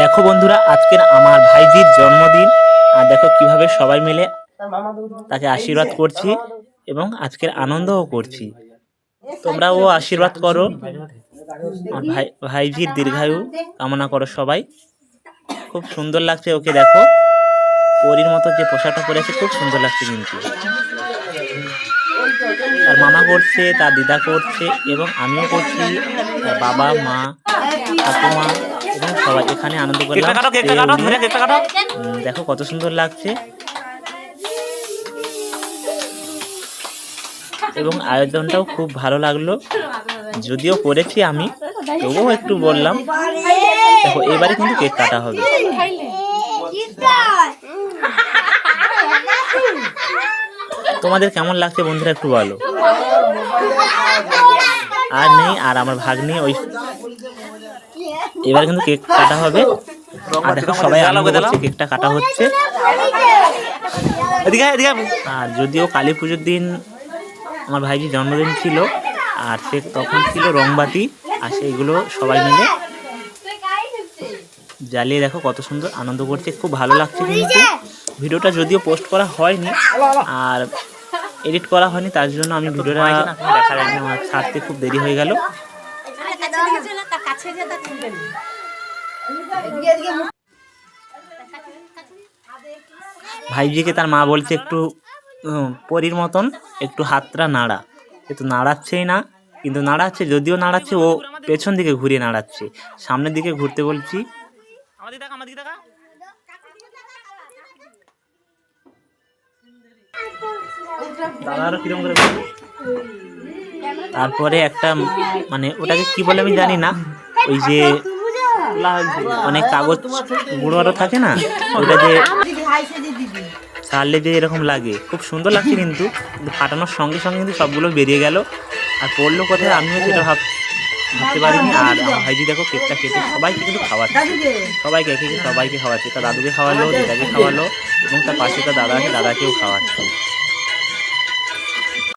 দেখো বন্ধুরা, আজকের আমার ভাইজির জন্মদিন। আর দেখো কীভাবে সবাই মিলে তাকে আশীর্বাদ করছি এবং আজকের আনন্দও করছি। তোমরাও আশীর্বাদ করো। আমার ভাই ভাইজির দীর্ঘায়ু কামনা করো সবাই। খুব সুন্দর লাগছে ওকে দেখো। পরীর মতো যে পোশাকটা পরেছে, খুব সুন্দর লাগছে কিন্তু। তার মামা করছে, তার দিদা করছে এবং আমিও করছি। তার বাবা, মা, ঠাকুমা এবং সবাই এখানে আনন্দ করলাম দেখো কত সুন্দর লাগছে। এবং আয়োজনটাও খুব ভালো লাগল। যদিও করেছি আমি তবুও একটু বললাম। দেখো এবারে কিন্তু কেক কাটা হবে। তোমাদের কেমন লাগছে বন্ধুরা একটু বলো। আর নেই আর আমার ভাগ্নি ওই এবার কিন্তু কেক কাটা হবে। আর দেখো সবাই আনন্দ করছে কেকটা কাটা হচ্ছে। এদিকে এদিকে আর যদিও কালী পুজোর দিন আমার ভাইজির জন্মদিন ছিল আর সে তখন ছিল রংবাতি আর সেইগুলো সবাই মিলে জ্বালিয়ে দেখো কত সুন্দর আনন্দ করছে খুব ভালো লাগছে কিন্তু। ভিডিওটা যদিও পোস্ট করা হয়নি আর এডিট করা হয়নি তার জন্য আমি ভিডিওটা দেখা যায়নি আমার ছাড়তে খুব দেরি হয়ে গেল। ভাইজিকে তার মা বলছে একটু পরীর মতন একটু হাতটা নাড়া। কিন্তু নাড়াচ্ছেই না কিন্তু নাড়াচ্ছে যদিও নাড়াচ্ছে ও পেছন দিকে ঘুরিয়ে নাড়াচ্ছে। সামনের দিকে ঘুরতে বলছি। দাদা আরও কিরম করে? তারপরে একটা মানে ওটাকে কি বলে আমি জানি না, ওই যে অনেক কাগজ গুঁড়ো থাকে না, ওটা যে ছাড়লে যে এরকম লাগে। খুব সুন্দর লাগছে কিন্তু ফাটানোর সঙ্গে সঙ্গে কিন্তু সবগুলো বেরিয়ে গেল। আর পড়ল কোথায় আমিও সেটা ভাব, ভাবতে পারিনি। আর ভাইজি দেখো কেকটা কেটে সবাইকে কিন্তু খাওয়াচ্ছে। সবাইকে, একে সবাইকে খাওয়াচ্ছে। তার দাদুকে খাওয়ালো, দিদাকে খাওয়ালো, এবং তার পাশে তার দাদা আছে দাদাকেও খাওয়াচ্ছে।